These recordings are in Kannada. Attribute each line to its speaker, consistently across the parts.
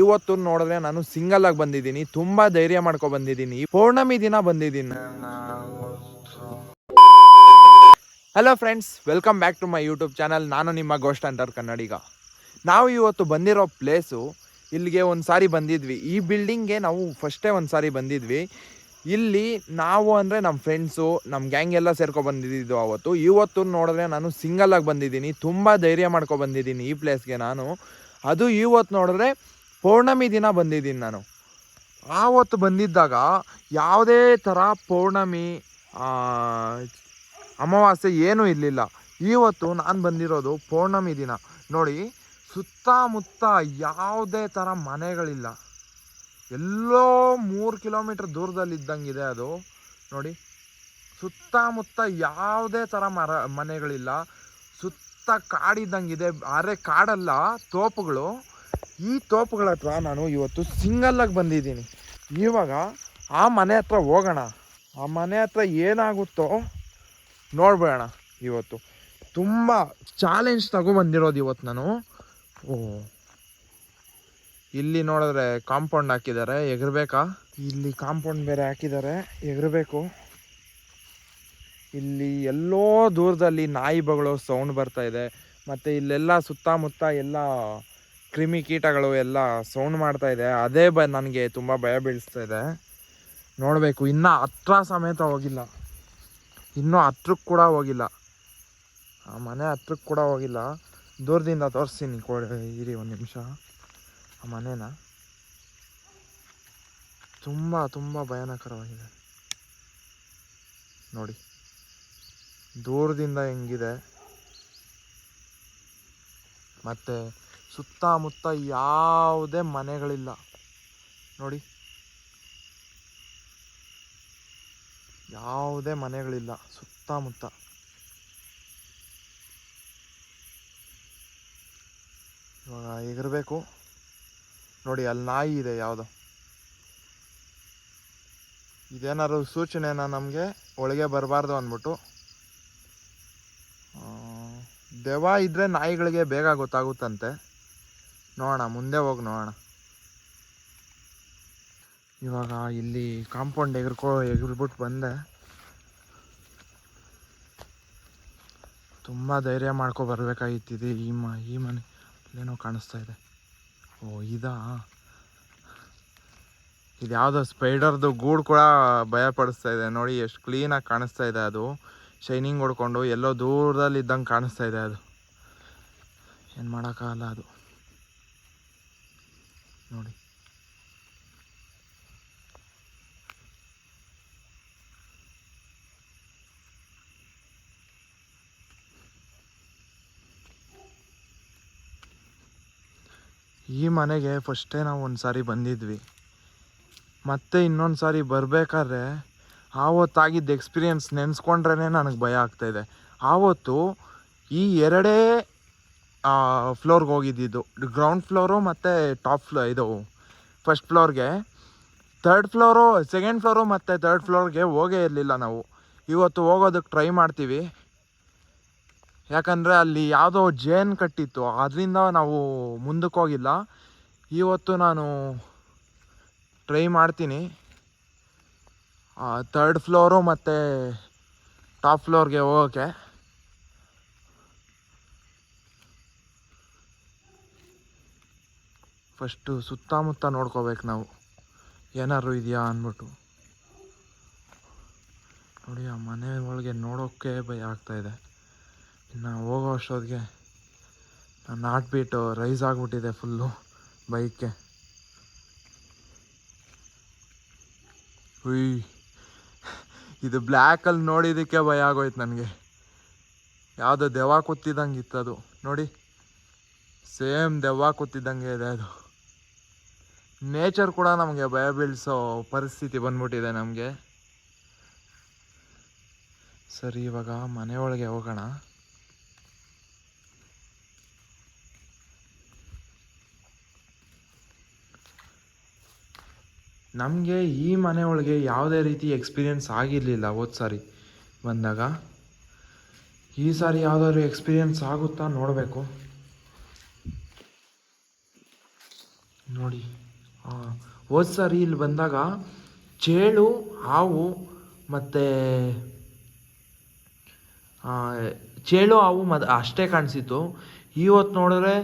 Speaker 1: ಇವತ್ತು ನೋಡಿದ್ರೆ ನಾನು ಸಿಂಗಲ್ ಆಗಿ ಬಂದಿದ್ದೀನಿ, ತುಂಬಾ ಧೈರ್ಯ ಮಾಡ್ಕೊ ಬಂದಿದ್ದೀನಿ. ಪೌರ್ಣಮಿ ದಿನ ಬಂದಿದ್ದೀನಿ. Hello friends welcome back to my YouTube channel ನಾನು ನಿಮ್ಮ ಗೋಸ್ಟ್ ಅಂಟರ್ ಕನ್ನಡಿಗ. ನಾವು ಇವತ್ತು ಬಂದಿರೋ ಪ್ಲೇಸು ಇಲ್ಲಿಗೆ ಒಂದು ಸಾರಿ ಬಂದಿದ್ವಿ. ಈ ಬಿಲ್ಡಿಂಗ್ಗೆ ನಾವು ಫಸ್ಟೇ ಒಂದು ಸಾರಿ ಬಂದಿದ್ವಿ. ಇಲ್ಲಿ ನಾವು ಅಂದರೆ ನಮ್ಮ ಫ್ರೆಂಡ್ಸು ನಮ್ಮ ಗ್ಯಾಂಗ್ ಎಲ್ಲ ಸೇರ್ಕೊ ಬಂದಿದ್ದು ಅವತ್ತು. ಇವತ್ತು ನೋಡಿದ್ರೆ ನಾನು ಸಿಂಗಲ್ ಆಗಿ ಬಂದಿದ್ದೀನಿ, ತುಂಬ ಧೈರ್ಯ ಮಾಡ್ಕೊ ಬಂದಿದ್ದೀನಿ ಈ ಪ್ಲೇಸ್ಗೆ ನಾನು. ಅದು ಇವತ್ತು ನೋಡಿದ್ರೆ ಪೌರ್ಣಮಿ ದಿನ ಬಂದಿದ್ದೀನಿ ನಾನು. ಆವತ್ತು ಬಂದಿದ್ದಾಗ ಯಾವುದೇ ಥರ ಪೌರ್ಣಮಿ ಅಮಾವಾಸ್ಯೆ ಏನೂ ಇರಲಿಲ್ಲ. ಇವತ್ತು ನಾನು ಬಂದಿರೋದು ಪೌರ್ಣಮಿ ದಿನ. ನೋಡಿ, ಸುತ್ತಮುತ್ತ ಯಾವುದೇ ಥರ ಮನೆಗಳಿಲ್ಲ. ಎಲ್ಲೋ ಮೂರು ಕಿಲೋಮೀಟ್ರ್ ದೂರದಲ್ಲಿ ಇದ್ದಂಗಿದೆ ಅದು. ನೋಡಿ, ಸುತ್ತಮುತ್ತ ಯಾವುದೇ ಥರ ಮರ, ಮನೆಗಳಿಲ್ಲ. ಸುತ್ತ ಕಾಡಿದ್ದಂಗಿದೆ. ಆದರೆ ಕಾಡಲ್ಲ, ತೋಪುಗಳು. ಈ ತೋಪುಗಳ ಹತ್ರ ನಾನು ಇವತ್ತು ಸಿಂಗಲ್ಲಾಗಿ ಬಂದಿದ್ದೀನಿ. ಇವಾಗ ಆ ಮನೆ ಹತ್ರ ಹೋಗೋಣ. ಆ ಮನೆ ಹತ್ರ ಏನಾಗುತ್ತೋ ನೋಡ್ಬೇಡ ಇವತ್ತು. ತುಂಬ ಚಾಲೆಂಜ್ ತಗೊಬಂದಿರೋದು ಇವತ್ತು ನಾನು. ಓ. ಇಲ್ಲಿ ನೋಡಿದ್ರೆ ಕಾಂಪೌಂಡ್ ಹಾಕಿದ್ದಾರೆ. ಎಗರ್ಬೇಕಾ? ಇಲ್ಲಿ ಕಾಂಪೌಂಡ್ ಬೇರೆ ಹಾಕಿದ್ದಾರೆ. ಎಗರಬೇಕು. ಇಲ್ಲಿ ಎಲ್ಲೋ ದೂರದಲ್ಲಿ ನಾಯಿ ಬಗಳು ಸೌಂಡ್ ಬರ್ತಾ ಇದೆ. ಮತ್ತು ಇಲ್ಲೆಲ್ಲ ಸುತ್ತಮುತ್ತ ಎಲ್ಲ ಕ್ರಿಮಿ ಕೀಟಗಳು ಎಲ್ಲ ಸೌಂಡ್ ಮಾಡ್ತಾ ಇದೆ. ಅದೇ ಬ ನನಗೆ ತುಂಬ ಭಯ ಬೀಳಿಸ್ತಾ ಇದೆ. ನೋಡಬೇಕು, ಇನ್ನೂ ಹತ್ರ ಸಮೇತ ಹೋಗಿಲ್ಲ. ಇನ್ನೂ ಹತ್ರಕ್ಕೆ ಕೂಡ ಹೋಗಿಲ್ಲ. ಆ ಮನೆ ಹತ್ರಕ್ಕೆ ಕೂಡ ಹೋಗಿಲ್ಲ. ದೂರದಿಂದ ತೋರಿಸ್ತೀನಿ, ಕೊಡಿ, ಇರಿ ಒಂದು ನಿಮಿಷ. ಆ ಮನೇನ. ತುಂಬ ತುಂಬ ಭಯಾನಕರವಾಗಿದೆ. ನೋಡಿ, ದೂರದಿಂದ ಹೆಂಗಿದೆ. ಮತ್ತು ಸುತ್ತಮುತ್ತ ಯಾವುದೇ ಮನೆಗಳಿಲ್ಲ. ನೋಡಿ. ಯಾವುದೇ ಮನೆಗಳಿಲ್ಲ. ಸುತ್ತಮುತ್ತ. ಇವಾಗ ಎಗರಬೇಕು ನೋಡಿ, ಅಲ್ಲಿ ನಾಯಿ ಇದೆ ಯಾವುದೋ. ಇದೇನಾದ್ರು ಸೂಚನೆನ ನಮಗೆ ಒಳಗೆ ಬರಬಾರ್ದು ಅಂದ್ಬಿಟ್ಟು. ದೆವ್ವ ಇದ್ದರೆ ನಾಯಿಗಳಿಗೆ ಬೇಗ ಗೊತ್ತಾಗುತ್ತಂತೆ. ನೋಡೋಣ, ಮುಂದೆ ಹೋಗಿ ನೋಡೋಣ. ಇವಾಗ ಇಲ್ಲಿ ಕಾಂಪೌಂಡ್ ಎಗರ್ಕೋ ಎಗರ್ಬಿಟ್ಟು ಬಂದೆ. ತುಂಬ ಧೈರ್ಯ ಮಾಡ್ಕೊ ಬರ್ಬೇಕಾಗಿತ್ತಿದೆ ಈ ಮ, ಈ ಮನೆ. ಏನೋ ಕಾಣಿಸ್ತಾ ಇದೆ. ಓ, ಇದಾ? ಇದು ಯಾವುದೋ ಸ್ಪೈಡರ್ದು ಗೂಡು ಕೂಡ ಭಯ ಪಡಿಸ್ತಾ ಇದೆ. ನೋಡಿ, ಎಷ್ಟು ಕ್ಲೀನಾಗಿ ಕಾಣಿಸ್ತಾ ಇದೆ ಅದು. ಶೈನಿಂಗ್ ಹೊಡ್ಕೊಂಡು ಎಲ್ಲೋ ದೂರದಲ್ಲಿ ಇದ್ದಂಗೆ ಕಾಣಿಸ್ತಾ ಇದೆ ಅದು. ಏನು ಮಾಡೋಕ್ಕಾಗಲ್ಲ ಅದು. ನೋಡಿ. ಈ ಮನೆಗೆ ಫಸ್ಟೇ ನಾವು ಒಂದು ಸಾರಿ ಬಂದಿದ್ವಿ. ಮತ್ತೆ ಇನ್ನೊಂದು ಸಾರಿ ಬರಬೇಕಾದ್ರೆ ಆವತ್ತಾಗಿದ್ದ ಎಕ್ಸ್ಪೀರಿಯನ್ಸ್ ನೆನೆಸ್ಕೊಂಡ್ರೇ ನನಗೆ ಭಯ ಆಗ್ತಾಯಿದೆ ಆವತ್ತು ಈ ಎರಡೇ ಫ್ಲೋರ್ಗೆ ಹೋಗಿದ್ದಿದ್ದು. ಗ್ರೌಂಡ್ ಫ್ಲೋರು ಮತ್ತು ಟಾಪ್ ಫ್ಲೋ ಇದು ಫಸ್ಟ್ ಫ್ಲೋರ್ಗೆ ಥರ್ಡ್ ಫ್ಲೋರು ಸೆಕೆಂಡ್ ಫ್ಲೋರು ಮತ್ತು ಥರ್ಡ್ ಫ್ಲೋರ್ಗೆ ಹೋಗೇ ಇರಲಿಲ್ಲ ನಾವು. ಇವತ್ತು ಹೋಗೋದಕ್ಕೆ ಟ್ರೈ ಮಾಡ್ತೀವಿ. ಯಾಕಂದರೆ ಅಲ್ಲಿ ಯಾವುದೋ ಜೇನ್ ಕಟ್ಟಿತ್ತು. ಅದರಿಂದ ನಾವು ಮುಂದಕ್ಕೆ ಹೋಗಿಲ್ಲ. ಇವತ್ತು ನಾನು ಟ್ರೈ ಮಾಡ್ತೀನಿ. ಥರ್ಡ್ ಫ್ಲೋರು ಮತ್ತು ಟಾಪ್ ಫ್ಲೋರ್ಗೆ ಹೋಗೋಕ್ಕೆ ಫಸ್ಟು ಸುತ್ತಮುತ್ತ ನೋಡ್ಕೋಬೇಕು ನಾವು. ಏನಾದ್ರು ಇದೆಯಾ ಅಂದ್ಬಿಟ್ಟು. ನೋಡಿ, ಆ ಮನೆ ಒಳಗೆ ನೋಡೋಕ್ಕೆ ಭಯ ಆಗ್ತಾಯಿದೆ ಇನ್ನು ಹೋಗೋ ಅಷ್ಟೊತ್ತಿಗೆ ಹಾರ್ಟ್ ಬೀಟು ರೈಸ್ ಆಗಿಬಿಟ್ಟಿದೆ ಫುಲ್ಲು ಬೈಕ್ಗೆ ಹುಯ್ ಇದು ಬ್ಲ್ಯಾಕಲ್ಲಿ ನೋಡಿದ್ದಕ್ಕೆ ಭಯ ಆಗೋಯ್ತು ನನಗೆ. ಯಾವುದೋ ದೆವ್ವ ಇತ್ತು ಅದು ನೋಡಿ ಸೇಮ್ ದೆವ್ವ ಕೂತಿದ್ದಂಗೆ ಇದೆ ಅದು. ನೇಚರ್ ಕೂಡ ನಮಗೆ ಭಯ ಬೀಳಿಸೋ ಪರಿಸ್ಥಿತಿ ಬಂದ್ಬಿಟ್ಟಿದೆ ನಮಗೆ. ಸರಿ, ಇವಾಗ ಮನೆಯೊಳಗೆ ಹೋಗೋಣ. ನಮಗೆ ಈ ಮನೆಯೊಳಗೆ ಯಾವುದೇ ರೀತಿ ಎಕ್ಸ್ಪೀರಿಯನ್ಸ್ ಆಗಿರಲಿಲ್ಲ ಹೋದ ಸಾರಿ ಬಂದಾಗ. ಈ ಸಾರಿ ಯಾವುದಾದ್ರು ಎಕ್ಸ್ಪೀರಿಯನ್ಸ್ ಆಗುತ್ತಾ ನೋಡಬೇಕು. ನೋಡಿ. ಹೋದ ಸಾರಿ ಇಲ್ಲಿ ಬಂದಾಗ ಚೇಳು ಹಾವು ಮತ್ತು ಚೇಳು ಹಾವು ಮದ್ ಅಷ್ಟೇ ಕಾಣಿಸಿತ್ತು. ಇವತ್ತು ನೋಡಿದ್ರೆ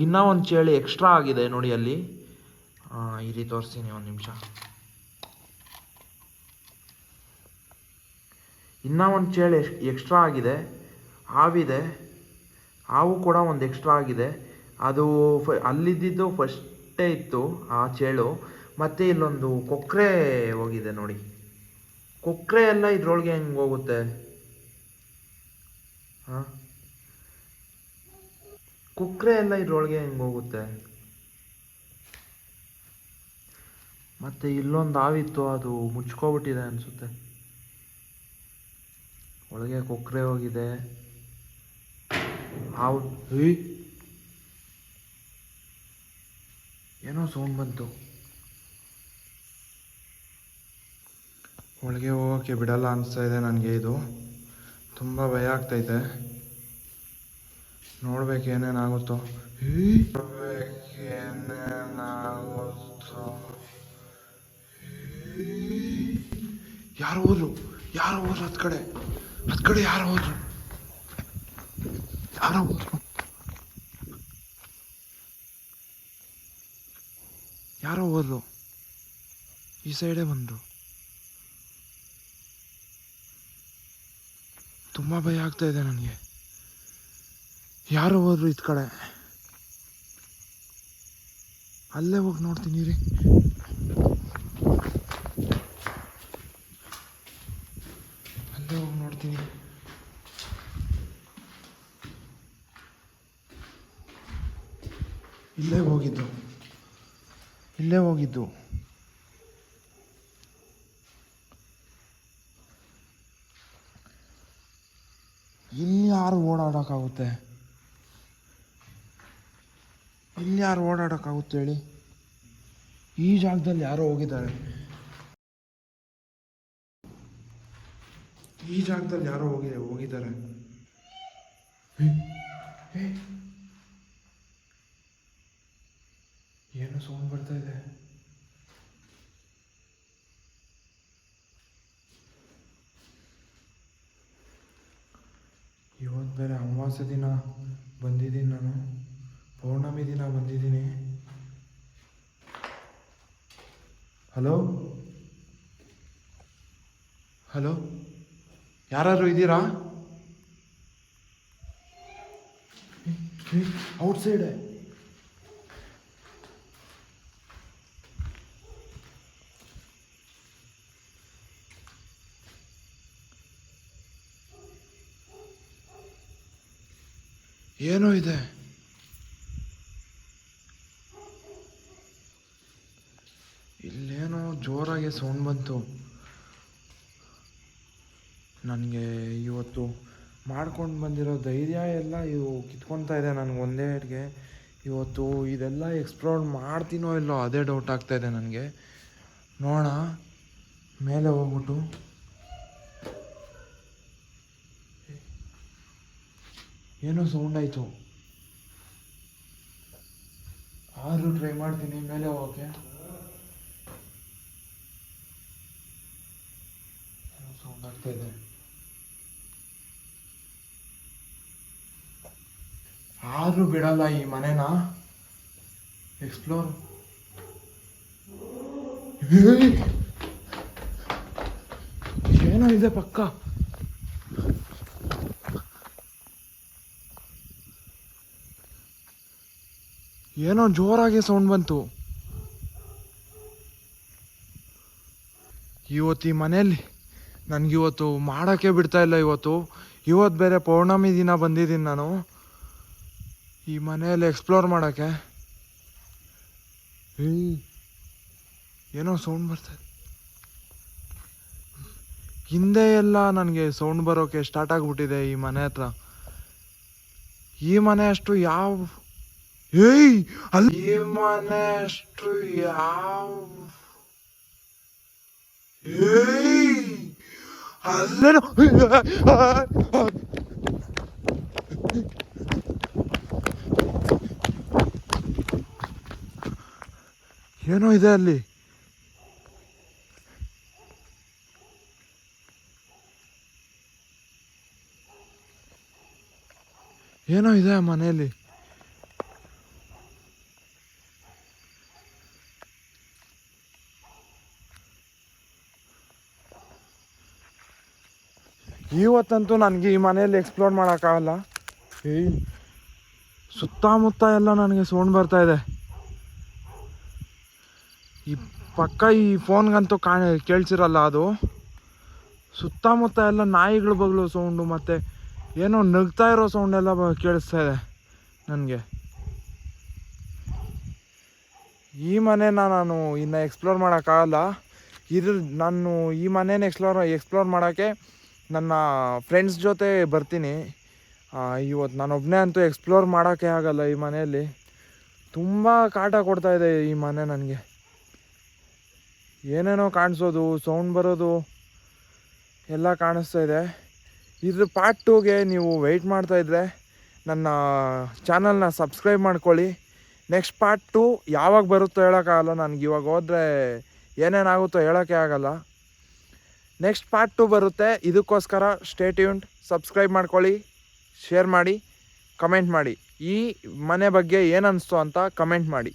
Speaker 1: ಇನ್ನೂ ಒಂದು ಚೇಳು ಎಕ್ಸ್ಟ್ರಾ ಆಗಿದೆ ನೋಡಿ ಅಲ್ಲಿ. ಆ, ರೀತಿ ತೋರಿಸ್ತೀನಿ ಒಂದು ನಿಮಿಷ. ಇನ್ನೂ ಒಂದು ಚೇಳು ಎಕ್ಸ್ ಎಕ್ಸ್ಟ್ರಾ ಆಗಿದೆ. ಹಾವಿದೆ. ಹಾವು ಕೂಡ ಒಂದು ಎಕ್ಸ್ಟ್ರಾ ಆಗಿದೆ. ಅದು ಫ ಅಲ್ಲಿದ್ದಿದ್ದು ಫಸ್ಟೇ ಇತ್ತು, ಆ ಚೇಳು. ಮತ್ತು ಇಲ್ಲೊಂದು ಕೊಕ್ಕರೆ ಹೋಗಿದೆ ನೋಡಿ. ಕೊಕ್ಕರೆ ಎಲ್ಲ ಇದ್ರೊಳಗೆ ಹೆಂಗೆ ಹೋಗುತ್ತೆ? ಹಾಂ? ಕೊಕ್ಕರೆ ಎಲ್ಲ ಇದ್ರೊಳಗೆ ಹೆಂಗೆ ಹೋಗುತ್ತೆ? ಮತ್ತು ಇಲ್ಲೊಂದು ಆವಿತ್ತು ಅದು ಮುಚ್ಕೋಬಿಟ್ಟಿದೆ ಅನಿಸುತ್ತೆ. ಒಳಗೆ ಕೊಕ್ಕರೆ ಹೋಗಿದೆ. ಹಾವು ಏಯ್! ಏನೋ ಸೌಂಡ್ ಬಂತು. ಒಳಗೆ ಹೋಗೋಕ್ಕೆ ಬಿಡಲ್ಲ ಅನಿಸ್ತಾ ಇದೆ ನನಗೆ ಇದು. ತುಂಬ ಭಯ ಆಗ್ತೈತೆ. ನೋಡ್ಬೇಕು ಏನೇನಾಗುತ್ತೋ! ಯಾರು ಹೋದ್ರು ಯಾರು ಹೋದ್ರು ಹತ್ ಕಡೆ. ಹತ್ ಕಡೆ ಯಾರು ಹೋದ್ರು ಯಾರೋ ಹೋದ್ರು ಯಾರೋ ಹೋದ್ರು. ಈ ಸೈಡೇ ಬಂದರು. ತುಂಬ ಭಯ ಆಗ್ತಾ ಇದೆ ನನಗೆ. ಯಾರು ಹೋದ್ರು ಇದ್ ಕಡೆ. ಅಲ್ಲೇ ಹೋಗಿ ನೋಡ್ತೀನಿ ರೀ ಅಲ್ಲೇ ಹೋಗಿ ನೋಡ್ತೀನಿ ಇಲ್ಲೇ ಹೋಗಿದ್ದು. ಇಲ್ಲೇ ಹೋಗಿದ್ದು. ಇಲ್ಲಿ ಯಾರು ಓಡಾಡೋಕ್ಕಾಗುತ್ತೆ? ಇಲ್ಲಿ ಯಾರು ಓಡಾಡೋಕ್ಕಾಗುತ್ತೆ ಹೇಳಿ? ಈ ಜಾಗದಲ್ಲಿ ಯಾರೋ ಹೋಗಿದ್ದಾರೆ. ಈ ಜಾಗದಲ್ಲಿ ಯಾರೋ ಹೋಗಿ ಹೋಗಿದ್ದಾರೆ. ಏನೋ ಸೌಂಡ್ ಬರ್ತಾ ಇದೆ ಇವತ್ತು ಬೇರೆ ಅಮಾವಾಸ್ಯೆ ದಿನ ಬಂದಿದ್ದೀನಿ ನಾನು. ಪೌರ್ಣಮಿ ದಿನ ಬಂದಿದ್ದೀನಿ. ಹಲೋ? ಹಲೋ? ಯಾರಾದ್ರು ಇದ್ದೀರಾ? ಔಟ್ ಸೈಡೆ ಏನೋ ಇದೆ ಇಲ್ಲೇನೋ ಜೋರಾಗಿ ಸೌಂಡ್ ಬಂತು. ನನಗೆ ಇವತ್ತು ಮಾಡ್ಕೊಂಡು ಬಂದಿರೋ ಧೈರ್ಯ ಎಲ್ಲ ಇವು ಕಿತ್ಕೊತಾ ಇದೆ ನನಗೆ ಒಂದೇ ಏಟ್ಗೆ ಇವತ್ತು ಇದೆಲ್ಲ ಎಕ್ಸ್ಪ್ಲೋರ್ ಮಾಡ್ತೀನೋ ಇಲ್ಲೋ ಅದೇ ಡೌಟ್ ಆಗ್ತಾಯಿದೆ ನನಗೆ. ನೋಡೋಣ. ಮೇಲೆ ಹೋಗ್ಬಿಟ್ಟು. ಏನೋ ಸೌಂಡ್ ಆಯಿತು. ಆದರೂ ಟ್ರೈ ಮಾಡ್ತೀನಿ, ಮೇಲೆ ಹೋಗೋಕ್ಕೆ. ಏನೋ ಸೌಂಡ್ ಆಗ್ತಾ ಇದೆ. ಆದರೂ ಬಿಡಲ್ಲ ಈ ಮನೆನ. ಎಕ್ಸ್ಪ್ಲೋರ್ ಏನೋ ಇದೆ ಪಕ್ಕ. ಏನೋ ಜೋರಾಗಿ ಸೌಂಡ್ ಬಂತು. ಇವತ್ತು ಈ ಮನೆಯಲ್ಲಿ ನನಗಿವತ್ತು ಮಾಡೋಕ್ಕೆ ಬಿಡ್ತಾ ಇಲ್ಲ ಇವತ್ತು. ಇವತ್ತು ಬೇರೆ ಪೌರ್ಣಮಿ ದಿನ ಬಂದಿದ್ದೀನಿ ನಾನು. ಈ ಮನೆಯಲ್ಲಿ ಎಕ್ಸ್ಪ್ಲೋರ್ ಮಾಡೋಕ್ಕೆ. ಏನೋ ಸೌಂಡ್ ಬರ್ತಾ ಇದೆ. ಹಿಂದೆ ಎಲ್ಲ ನನಗೆ ಸೌಂಡ್ ಬರೋಕ್ಕೆ ಸ್ಟಾರ್ಟ್ ಆಗಿಬಿಟ್ಟಿದೆ ಈ ಮನೆ ಹತ್ರ. ಈ ಮನೆ ಅಷ್ಟು ಯಾವ ಏಯ್ ಅಲ್ಲಿ. ಮನೆ ಅಷ್ಟು ಯಾವ? ಏಯ್ ಅಲ್ಲೇನೋ ಏನೋ ಇದೆ ಅಲ್ಲಿ. ಏನೋ ಇದೆ ಮನೆಯಲ್ಲಿ. ಇವತ್ತಂತೂ ನನಗೆ ಈ ಮನೆಯಲ್ಲಿ ಎಕ್ಸ್ಪ್ಲೋರ್ ಮಾಡೋಕ್ಕಾಗಲ್ಲ. ಏಯ್ ಸುತ್ತಮುತ್ತ ಎಲ್ಲ ನನಗೆ ಸೌಂಡ್ ಬರ್ತಾ ಇದೆ. ಈ ಪಕ್ಕ ಈ ಫೋನ್ಗಂತೂ ಕಾಣ, ಕೇಳಿಸಿರಲ್ಲ ಅದು. ಸುತ್ತಮುತ್ತ ಎಲ್ಲ ನಾಯಿಗಳು ಬಗ್ಲು ಸೌಂಡು ಮತ್ತು ಏನೋ ನಗ್ತಾ ಇರೋ ಸೌಂಡ್ ಎಲ್ಲ ಬ- ಕೇಳಿಸ್ತಾ ಇದೆ ನನಗೆ. ಈ ಮನೇನ ನಾನು ಇನ್ನು ಎಕ್ಸ್ಪ್ಲೋರ್ ಮಾಡೋಕ್ಕಾಗಲ್ಲ. ಇದ್ರ, ನಾನು ಈ ಮನೇನ ಎಕ್ಸ್ಪ್ಲೋರ್ ಎಕ್ಸ್ಪ್ಲೋರ್ ಮಾಡೋಕ್ಕೆ ನನ್ನ ಫ್ರೆಂಡ್ಸ್ ಜೊತೆ ಬರ್ತೀನಿ. ಇವತ್ತು ಇವತ್ತು ನಾನೊಬ್ಬನೇ ಅಂತೂ ಎಕ್ಸ್ಪ್ಲೋರ್ ಮಾಡೋಕ್ಕೆ ಆಗಲ್ಲ ಈ ಮನೆಯಲ್ಲಿ. ತುಂಬ ಕಾಟ ಕೊಡ್ತಾ ಇದೆ ಈ ಮನೆ ನನಗೆ. ಏನೇನೋ ಕಾಣಿಸೋದು ಸೌಂಡ್ ಬರೋದು, ಎಲ್ಲ ಕಾಣಿಸ್ತಾ ಇದೆ. ಇದ್ರ ಪಾರ್ಟ್ ಟೂಗೆ ನೀವು ವೆಯ್ಟ್ ಮಾಡ್ತಾ ಇದ್ರೆ ನನ್ನ ಚಾನಲ್ನ ಸಬ್ಸ್ಕ್ರೈಬ್ ಮಾಡ್ಕೊಳ್ಳಿ. ನೆಕ್ಸ್ಟ್ ಪಾರ್ಟ್ ಟು ಯಾವಾಗ ಬರುತ್ತೋ ಹೇಳೋಕ್ಕಾಗಲ್ಲ. ನನಗೆ ಇವಾಗ ಹೋದರೆ ಏನೇನಾಗುತ್ತೋ ಹೇಳೋಕ್ಕೆ ಆಗಲ್ಲ. ನೆಕ್ಸ್ಟ್ ಪಾರ್ಟ್ ಟು ಬರುತ್ತೆ. ಇದಕ್ಕೋಸ್ಕರ ಸ್ಟೇಟ್ಯೂಂಟ್ ಸಬ್ಸ್ಕ್ರೈಬ್ ಮಾಡ್ಕೊಳ್ಳಿ ಶೇರ್ ಮಾಡಿ ಕಮೆಂಟ್ ಮಾಡಿ. ಈ ಮನೆ ಬಗ್ಗೆ ಏನು ಅನ್ನಿಸ್ತು ಅಂತ ಕಮೆಂಟ್ ಮಾಡಿ.